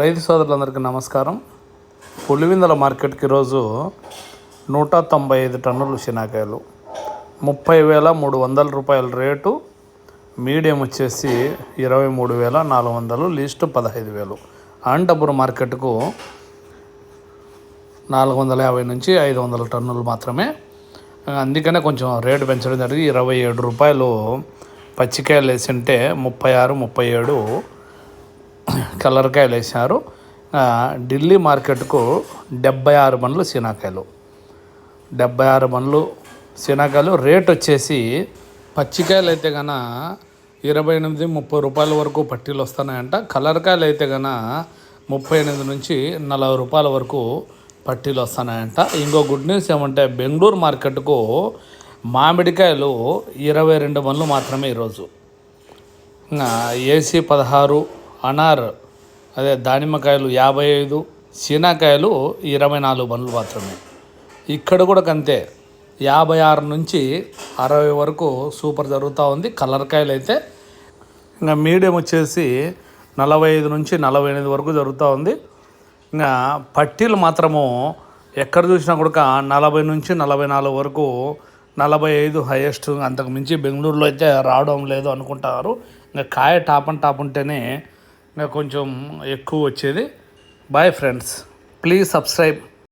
రైతు సోదరులందరికీ నమస్కారం. పులివిందల మార్కెట్కి ఈరోజు నూట తొంభై ఐదు టన్నులు శనాకాయలు ముప్పై వేల మూడు వందల రూపాయల రేటు మీడియం వచ్చేసి ఇరవై మూడు వేల నాలుగు వందలు లీస్ట్ పదహైదు వేలు. అనంతపురం మార్కెట్కు నాలుగు వందల యాభై నుంచి ఐదు వందల టన్నులు మాత్రమే. అందుకనే కొంచెం రేటు పెంచడం జరిగి ఇరవై ఏడు రూపాయలు పచ్చికాయలు వేసింటే ముప్పై ఆరు ముప్పై ఏడు కలర్కాయలు వేసినారు ఢిల్లీ మార్కెట్కు డెబ్బై ఆరు బండ్లు సీనాకాయలు. డెబ్బై ఆరు బండ్లు సీనాకాయలు. రేట్ వచ్చేసి పచ్చికాయలు అయితే గన ఇరవై ఎనిమిది ముప్పై రూపాయల వరకు పట్టీలు వస్తున్నాయంట. కలర్కాయలు అయితే గన ముప్పై ఎనిమిది నుంచి నలభై రూపాయల వరకు పట్టీలు వస్తున్నాయంట. ఇంకో గుడ్ న్యూస్ ఏమంటే బెంగళూరు మార్కెట్కు మామిడికాయలు ఇరవై రెండు బండ్లు మాత్రమే ఈరోజు. ఏసీ పదహారు అనార్ అదే దానిమ్మకాయలు యాభై ఐదు సీనాకాయలు ఇరవై నాలుగు బండ్లు మాత్రమే. ఇక్కడ కూడా కంతే. యాభై ఆరు నుంచి అరవై వరకు సూపర్ జరుగుతూ ఉంది. కలర్ కాయలు అయితే ఇంకా మీడియం వచ్చేసి నలభై ఐదు నుంచి నలభై ఎనిమిది వరకు జరుగుతూ ఉంది. ఇంకా పట్టీలు మాత్రము ఎక్కడ చూసినా కూడా నలభై నుంచి నలభై నాలుగు వరకు నలభై ఐదు హైయెస్ట్ అంతకు మించి బెంగళూరులో అయితే రావడం లేదు అనుకుంటారు. ఇంకా కాయ టాప్ అండ్ టాప్ ఉంటేనే కొంచెం ఎక్కువ వచ్చేది. Bye friends please subscribe